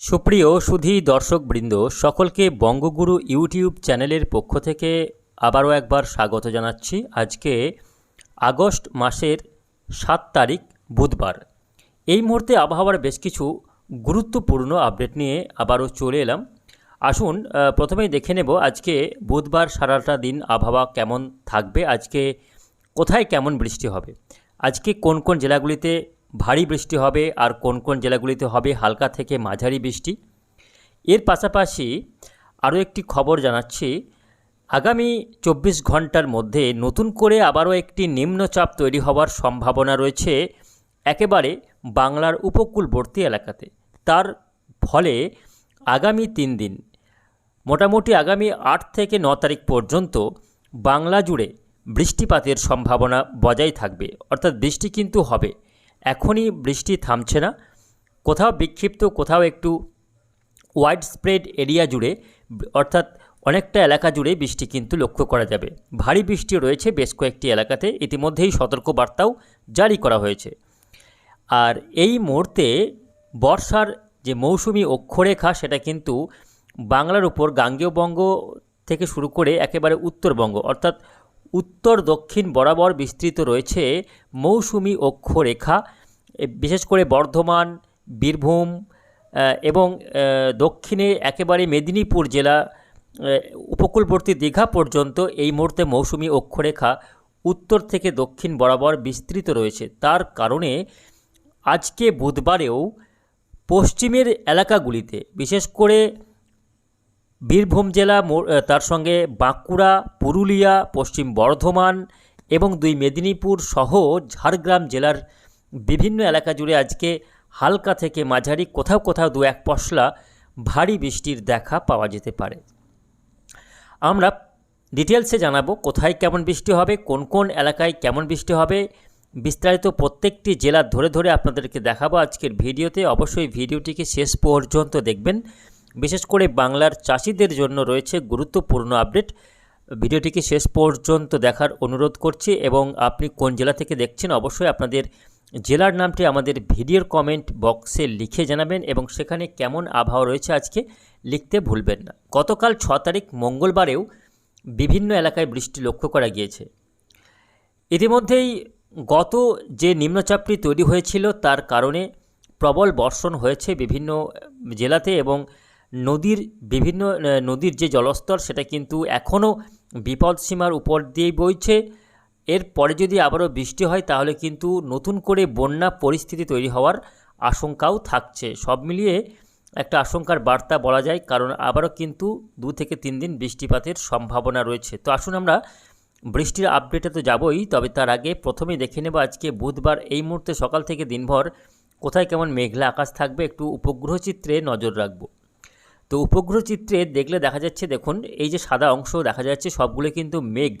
সুপ্রিয় সুধী দর্শকবৃন্দ, সকলকে বঙ্গগুরু ইউটিউব চ্যানেলের পক্ষ থেকে আবারও একবার স্বাগত জানাচ্ছি। আজকে আগস্ট মাসের সাত তারিখ, বুধবার। এই মুহূর্তে আবহাওয়ার বেশ কিছু গুরুত্বপূর্ণ আপডেট নিয়ে আবারও চলে এলাম। আসুন প্রথমেই দেখে নেব আজকে বুধবার সারাটা দিন আবহাওয়া কেমন থাকবে, আজকে কোথায় কেমন বৃষ্টি হবে, আজকে কোন কোন জেলাগুলিতে ভারী বৃষ্টি হবে আর কোন কোন জেলাগুলিতে হবে হালকা থেকে মাঝারি বৃষ্টি। এর পাশাপাশি আরও একটি খবর জানাচ্ছি, আগামী চব্বিশ ঘণ্টার মধ্যে নতুন করে আবারও একটি নিম্নচাপ তৈরি হওয়ার সম্ভাবনা রয়েছে একেবারে বাংলার উপকূলবর্তী এলাকাতে। তার ফলে আগামী তিন দিন, মোটামুটি আগামী আট থেকে ন তারিখ পর্যন্ত বাংলা জুড়ে বৃষ্টিপাতের সম্ভাবনা বজায় থাকবে। অর্থাৎ বৃষ্টি কিন্তু হবে। এখনই বৃষ্টি থামছে না। কোথাও বিক্ষিপ্ত, কোথাও একটু ওয়াইড স্প্রেড এরিয়া জুড়ে, অর্থাৎ অনেকটা এলাকা জুড়ে বৃষ্টি কিন্তু লক্ষ্য করা যাবে। ভারী বৃষ্টি রয়েছে বেশ কয়েকটি এলাকাতে, ইতিমধ্যেই সতর্কবার্তাও জারি করা হয়েছে। আর এই মুহূর্তে বর্ষার যে মৌসুমি অক্ষরেখা, সেটা কিন্তু বাংলার উপর গাঙ্গেয় বঙ্গ থেকে শুরু করে একেবারে উত্তরবঙ্গ, অর্থাৎ উত্তর দক্ষিণ বরাবর বিস্তৃত রয়েছে মৌসুমি অক্ষরেখা। বিশেষ করে বর্ধমান, বীরভূম এবং দক্ষিণে একেবারে মেদিনীপুর জেলা উপকূলবর্তী দীঘা পর্যন্ত এই মুহূর্তে মৌসুমি অক্ষরেখা উত্তর থেকে দক্ষিণ বরাবর বিস্তৃত রয়েছে। তার কারণে আজকে বুধবারেও পশ্চিমের এলাকাগুলিতে, বিশেষ করে বীরভূম জেলা তার সঙ্গে বাঁকুড়া, পুরুলিয়া, পশ্চিম বর্ধমান এবং দুই মেদিনীপুর সহ ঝাড়গ্রাম জেলার বিভিন্ন এলাকা জুড়ে আজকে হালকা থেকে মাঝারি, কোথাও কোথাও দু এক পশলা ভারী বৃষ্টির দেখা পাওয়া যেতে পারে। আমরা ডিটেলসে জানাব কোথায় কেমন বৃষ্টি হবে, কোন কোন এলাকায় কেমন বৃষ্টি হবে। বিস্তারিত প্রত্যেকটি জেলা ধরে ধরে আপনাদেরকে দেখাবো আজকের ভিডিওতে। অবশ্যই ভিডিওটিকে শেষ পর্যন্ত দেখবেন। বিশেষ করে বাংলার চাষিদের জন্য রয়েছে গুরুত্বপূর্ণ আপডেট। ভিডিওটিকে শেষ পর্যন্ত দেখার অনুরোধ করছি এবং আপনি কোন জেলা থেকে দেখছেন অবশ্যই আপনাদের জেলার নামটি আমাদের ভিডিওর কমেন্ট বক্সে লিখে জানাবেন এবং সেখানে কেমন আবহাওয়া রয়েছে আজকে লিখতে ভুলবেন না। গতকাল ছ তারিখ মঙ্গলবারেও বিভিন্ন এলাকায় বৃষ্টি লক্ষ্য করা গিয়েছে। ইতিমধ্যেই গত যে নিম্নচাপটি তৈরি হয়েছিল তার কারণে প্রবল বর্ষণ হয়েছে বিভিন্ন জেলাতে এবং নদীর বিভিন্ন, নদীর যে জলস্তর সেটা কিন্তু এখনও বিপদসীমার উপর দিয়েই বইছে। এরপরে যদি আবারও বৃষ্টি হয়, তাহলে কিন্তু নতুন করে বন্যা পরিস্থিতি তৈরি হওয়ার আশঙ্কাও থাকছে। সব মিলিয়ে একটা আশঙ্কার বার্তা বলা যায়, কারণ আবারও কিন্তু দু থেকে তিন দিন বৃষ্টিপাতের সম্ভাবনা রয়েছে। তো আসুন আমরা বৃষ্টির আপডেটে তো যাবই, তবে তার আগে প্রথমে দেখে নেব আজকে বুধবার এই মুহূর্তে সকাল থেকে দিনভর কোথায় কেমন মেঘলা আকাশ থাকবে, একটু উপগ্রহ চিত্রে নজর রাখব। তো উপগ্রহ চিত্রে দেখলে দেখা যাচ্ছে, দেখুন, এই যে সাদা অংশ দেখা যাচ্ছে সবগুলো কিন্তু মেঘ।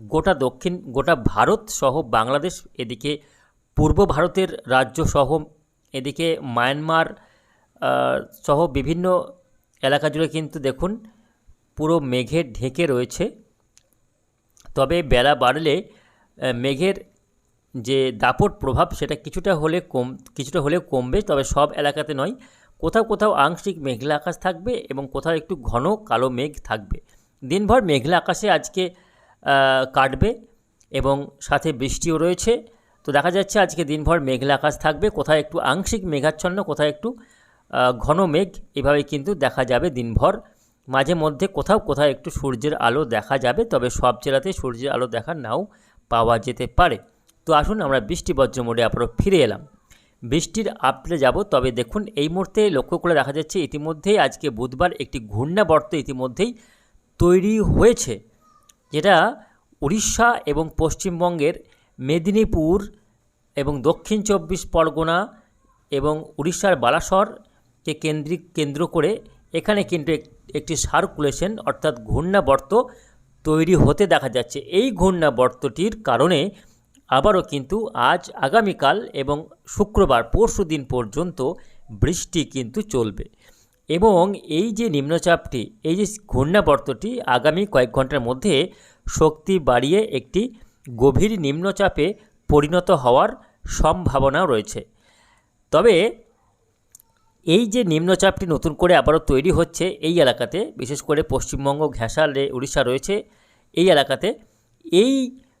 গোটা দক্ষিণ, গোটা ভারত সহ বাংলাদেশ, এদিকে পূর্ব ভারতের রাজ্য সহ, এদিকে মায়ানমার সহ বিভিন্ন এলাকা জুড়ে কিন্তু দেখুন পুরো মেঘে ঢেকে রয়েছে। তবে বেলা বাড়লে মেঘের যে দাপট প্রভাব সেটা কিছুটা হলে কম, কিছুটা হলে কমবে, তবে সব এলাকাতে নয়। কোথাও কোথাও আংশিক মেঘলা আকাশ থাকবে এবং কোথাও একটু ঘন কালো মেঘ থাকবে। দিনভর মেঘলা আকাশে আজকে কাটবে এবং সাথে বৃষ্টিও রয়েছে। তো দেখা যাচ্ছে আজকে দিনভর মেঘলা আকাশ থাকবে। কোথায় একটু আংশিক মেঘাচ্ছন্ন, কোথায় একটু ঘন মেঘ, এভাবে কিন্তু দেখা যাবে দিনভর। মাঝে মধ্যে কোথাও কোথাও একটু সূর্যের আলো দেখা যাবে, তবে সব জেলাতে সূর্যের আলো দেখা নাও পাওয়া যেতে পারে। তো আসুন আমরা বৃষ্টি বজ্র মোড়ে আবারও ফিরে এলাম। বৃষ্টির আপডেটে যাব, তবে দেখুন এই মুহূর্তে লক্ষ্য করে দেখা যাচ্ছে ইতিমধ্যেই আজকে বুধবার একটি ঘূর্ণাবর্ত ইতিমধ্যেই তৈরি হয়েছে। যেটা উড়িষ্যা এবং পশ্চিমবঙ্গের মেদিনীপুর এবং দক্ষিণ চব্বিশ পরগনা এবং উড়িষ্যার বালাসরকে কেন্দ্রিক কেন্দ্র করে এখানে কিন্তু এক- একটি সার্কুলেশন অর্থাৎ ঘূর্ণাবর্ত তৈরি হতে দেখা যাচ্ছে। এই ঘূর্ণাবর্তটির কারণে আবারও কিন্তু আজ আগামীকাল এবং শুক্রবার পরশু দিন পর্যন্ত বৃষ্টি কিন্তু চলবে। এবং এই যে নিম্নচাপটি, এই যে ঘূর্ণাবর্তটি আগামী কয়েক ঘণ্টার মধ্যে শক্তি বাড়িয়ে একটি গভীর নিম্নচাপে পরিণত হওয়ার সম্ভাবনা রয়েছে। তবে এই যে নিম্নচাপটি নতুন করে আবারও তৈরি হচ্ছে এই এলাকাতে, বিশেষ করে পশ্চিমবঙ্গ ঘেঁষালে উড়িষ্যা রয়েছে এই এলাকাতে, এই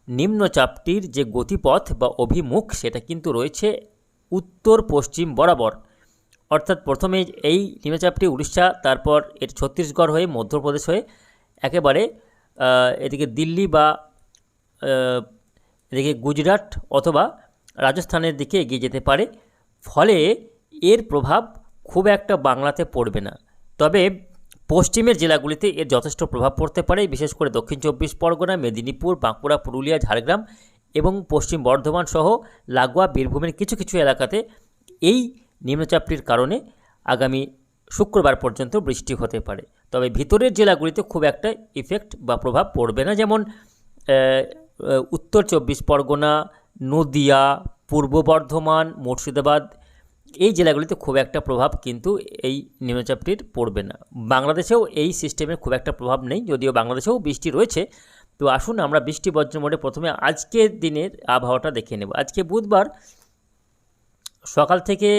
নিম্নচাপটির যে গতিপথ বা অভিমুখ সেটা কিন্তু রয়েছে উত্তর পশ্চিম বরাবর। অর্থাৎ প্রথমে এই নিম্নচাপটি উড়িষ্যা, তারপর এর ছত্তিশগড় হয়ে মধ্যপ্রদেশ হয়ে একেবারে এদিকে দিল্লি বা এদিকে গুজরাট অথবা রাজস্থানের দিকে এগিয়ে যেতে পারে। ফলে এর প্রভাব খুব একটা বাংলাতে পড়বে না। তবে পশ্চিমের জেলাগুলিতে এর যথেষ্ট প্রভাব পড়তে পারে, বিশেষ করে দক্ষিণ চব্বিশ পরগনা, মেদিনীপুর, বাঁকুড়া, পুরুলিয়া, ঝাড়গ্রাম এবং পশ্চিম বর্ধমান সহ লাগোয়া বীরভূমের কিছু কিছু এলাকাতে এই নিম্নচাপটির কারণে আগামী শুক্রবার পর্যন্ত বৃষ্টি হতে পারে। তবে ভিতরের জেলাগুলিতে খুব একটা ইফেক্ট বা প্রভাব পড়বে না। যেমন উত্তর চব্বিশ পরগনা, নদিয়া, পূর্ব বর্ধমান, মুর্শিদাবাদ এই জেলাগুলিতে খুব একটা প্রভাব কিন্তু এই নিম্নচাপটির পড়বে না। বাংলাদেশেও এই সিস্টেমের খুব একটা প্রভাব নেই, যদিও বাংলাদেশেও বৃষ্টি রয়েছে। তো আসুন আমরা বৃষ্টি বজ্র মোড়ে প্রথমে আজকের দিনের আবহাওয়াটা দেখে নেব। আজকে বুধবার সকাল থেকে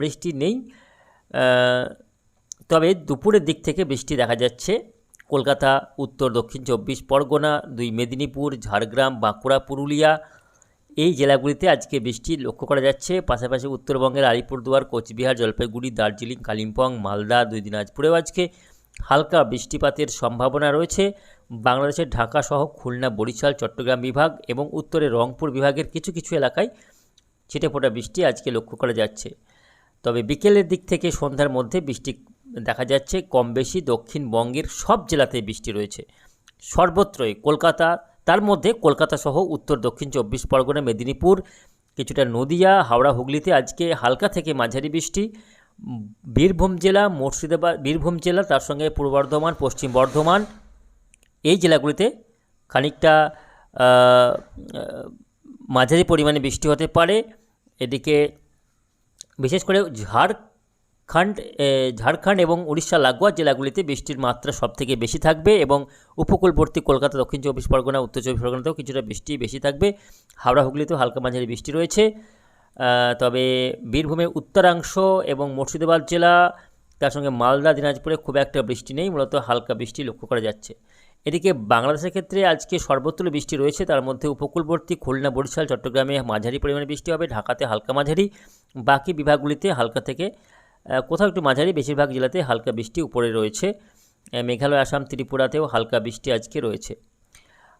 বৃষ্টি নেই। তবে দুপুরের দিক থেকে বৃষ্টি দেখা যাচ্ছে। কলকাতা, উত্তর, দক্ষিণ চব্বিশ পরগনা, দুই মেদিনীপুর, ঝাড়গ্রাম, বাঁকুড়া, পুরুলিয়া এই জেলাগুলিতে আজকে বৃষ্টি লক্ষ্য করা যাচ্ছে। পাশাপাশি উত্তরবঙ্গের আলিপুরদুয়ার, কোচবিহার, জলপাইগুড়ি, দার্জিলিং, কালিম্পং, মালদা, দুই দিনাজপুরেও আজকে হালকা বৃষ্টিপাতের সম্ভাবনা রয়েছে। বাংলাদেশের ঢাকা সহ খুলনা, বরিশাল, চট্টগ্রাম বিভাগ এবং উত্তরে রংপুর বিভাগের কিছু কিছু এলাকায় ছিটেফোঁটা বৃষ্টি আজকে লক্ষ্য করা যাচ্ছে। তবে বিকেলের দিক থেকে সন্ধ্যার মধ্যে বৃষ্টি দেখা যাচ্ছে, কম বেশি দক্ষিণবঙ্গের সব জেলাতেই বৃষ্টি রয়েছে। সর্বত্রই কলকাতা, তার মধ্যে কলকাতা সহ উত্তর, দক্ষিণ চব্বিশ পরগনা, মেদিনীপুর, কিছুটা নদিয়া, হাওড়া, হুগলিতে আজকে হালকা থেকে মাঝারি বৃষ্টি। বীরভূম জেলা, মুর্শিদাবাদ, বীরভূম জেলা, তার সঙ্গে পূর্ব বর্ধমান, পশ্চিম বর্ধমান, এই জেলাগুলিতে খানিকটা মাঝারি পরিমাণে বৃষ্টি হতে পারে। এদিকে বিশেষ করে ঝাড়খণ্ড ঝাড়খণ্ড এবং উড়িষ্যা লাগোয়া জেলাগুলিতে বৃষ্টির মাত্রা সবথেকে বেশি থাকবে এবং উপকূলবর্তী কলকাতা, দক্ষিণ চব্বিশ পরগনা, উত্তর চব্বিশ পরগনাতেও কিছুটা বৃষ্টি বেশি থাকবে। হাওড়া, হুগলিতেও হালকা মাঝারি বৃষ্টি রয়েছে। তবে বীরভূমের উত্তরাংশ এবং মুর্শিদাবাদ জেলা, তার সঙ্গে মালদা, দিনাজপুরে খুব একটা বৃষ্টি নেই, মূলত হালকা বৃষ্টি লক্ষ্য করা যাচ্ছে। এদিকে বাংলাদেশের ক্ষেত্রে আজকে সর্বত্র বৃষ্টি রয়েছে। তার মধ্যে উপকূলবর্তী খুলনা, বরিশাল, চট্টগ্রামে মাঝারি পরিমাণে বৃষ্টি হবে, ঢাকাতে হালকা মাঝারি। বাকি বিভাগগুলিতে হালকা থেকে কোথাও একটু মাঝারি, বেশিরভাগ জেলাতে হালকা বৃষ্টি উপরে রয়েছে। মেঘালয়, আসাম, ত্রিপুরাতেও হালকা বৃষ্টি আজকে রয়েছে।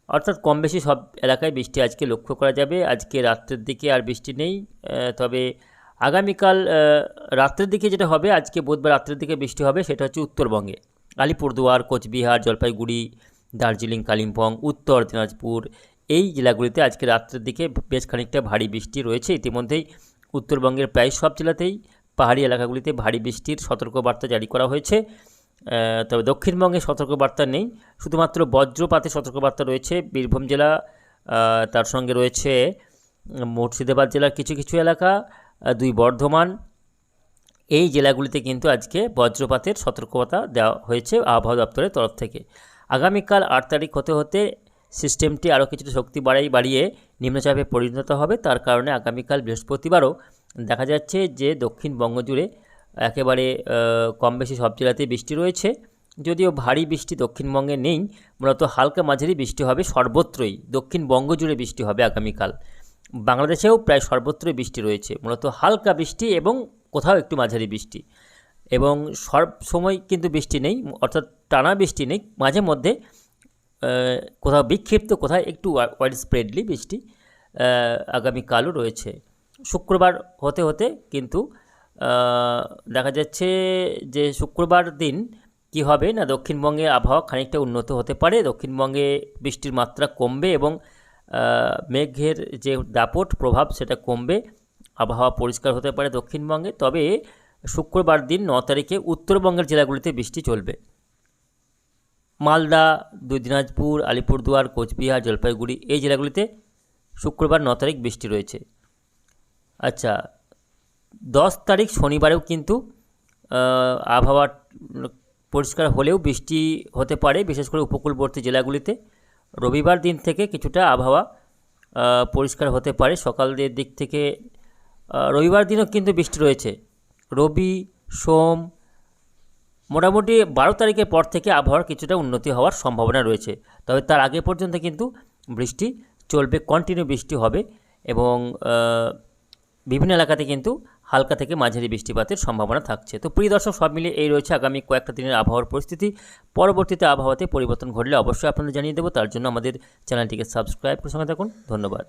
অর্থাৎ কম বেশি সব এলাকায় বৃষ্টি আজকে লক্ষ্য করা যাবে। আজকে রাত্রের দিকে আর বৃষ্টি নেই তবে আগামীকাল রাত্রের দিকে যেটা হবে, আজকে বুধবার রাত্রের দিকে বৃষ্টি হবে, সেটা হচ্ছে উত্তরবঙ্গে। আলিপুরদুয়ার, কোচবিহার, জলপাইগুড়ি দার্জিলিং, কালিম্পং, উত্তর দিনাজপুর, এই জেলাগুলিতে আজকে রাত্রের দিকে বেশ খানিকটা ভারী বৃষ্টি রয়েছে। ইতিমধ্যেই উত্তরবঙ্গের প্রায় সব জেলাতেই পাহাড়ি এলাকাগুলিতে ভারী বৃষ্টির সতর্কবার্তা জারি করা হয়েছে। তবে দক্ষিণবঙ্গে সতর্কবার্তা নেই। শুধুমাত্র বজ্রপাতে সতর্কবার্তা রয়েছে বীরভূম জেলা তার সঙ্গে রয়েছে মুর্শিদাবাদ জেলার কিছু কিছু এলাকা দুই বর্ধমান। এই জেলাগুলিতে কিন্তু আজকে বজ্রপাতের সতর্কতা দেওয়া হয়েছে আবহাওয়া দপ্তরের তরফ থেকে। আগামীকাল আট তারিখ হতে হতে সিস্টেমটি আরও কিছুটা শক্তি বাড়াই, বাড়িয়ে নিম্নচাপে পরিণত হবে। তার কারণে আগামীকাল বৃহস্পতিবারও দেখা যাচ্ছে যে দক্ষিণবঙ্গ জুড়ে একেবারে কম বেশি সব জেলাতেই বৃষ্টি রয়েছে। যদিও ভারী বৃষ্টি দক্ষিণবঙ্গে নেই, মূলত হালকা মাঝারি বৃষ্টি হবে সর্বত্রই। দক্ষিণবঙ্গ জুড়ে বৃষ্টি হবে আগামীকাল। বাংলাদেশেও প্রায় সর্বত্রই বৃষ্টি রয়েছে। মূলত হালকা বৃষ্টি এবং কোথাও একটু মাঝারি বৃষ্টি। এবং সব সময় কিন্তু বৃষ্টি নেই, অর্থাৎ টানা বৃষ্টি নেই, মাঝে মধ্যে কোথাও বিক্ষিপ্ত কোথাও একটু ওয়াইড স্প্রেডলি বৃষ্টি আগামীকালও রয়েছে। শুক্রবার হতে হতে কিন্তু দেখা যাচ্ছে যে শুক্রবার দিন কি হবে না, দক্ষিণবঙ্গে আবহাওয়া খানিকটা উন্নত হতে পারে, দক্ষিণবঙ্গে বৃষ্টির মাত্রা কমবে এবং মেঘের যে দাপট প্রভাব সেটা কমবে, আবহাওয়া পরিষ্কার হতে পারে দক্ষিণবঙ্গে, তবে শুক্রবার দিন ন তারিখে উত্তরবঙ্গের জেলাগুলিতে বৃষ্টি চলবে। মালদা, দুই দিনাজপুর, আলিপুরদুয়ার, কোচবিহার, জলপাইগুড়ি এই জেলাগুলিতে শুক্রবার ন তারিখ বৃষ্টি রয়েছে। আচ্ছা দশ তারিখ শনিবারেও কিন্তু আবহাওয়া পরিষ্কার হলেও বৃষ্টি হতে পারে, বিশেষ করে উপকূলবর্তী জেলাগুলিতে। রবিবার দিন থেকে কিছুটা আবহাওয়া পরিষ্কার হতে পারে, সকালের দিক থেকে রবিবার দিনও কিন্তু বৃষ্টি রয়েছে। রবি, সোম, মোটামুটি বারো তারিখের পর থেকে আবহাওয়ার কিছুটা উন্নতি হওয়ার সম্ভাবনা রয়েছে। তবে তার আগে পর্যন্ত কিন্তু বৃষ্টি চলবে কন্টিনিউ বৃষ্টি হবে এবং বিভিন্ন এলাকাতে কিন্তু হালকা থেকে মাঝারি বৃষ্টিপাতের সম্ভাবনা থাকছে। তো প্রিয় দর্শক, সব মিলিয়ে এই রয়েছে আগামী কয়েকটা দিনের আবহাওয়ার পরিস্থিতি। পরবর্তীতে আবহাওয়াতে পরিবর্তন ঘটলে অবশ্যই আপনাদের জানিয়ে দেবো। তার জন্য আমাদের চ্যানেলটিকে সাবস্ক্রাইব করে সঙ্গে থাকুন। ধন্যবাদ।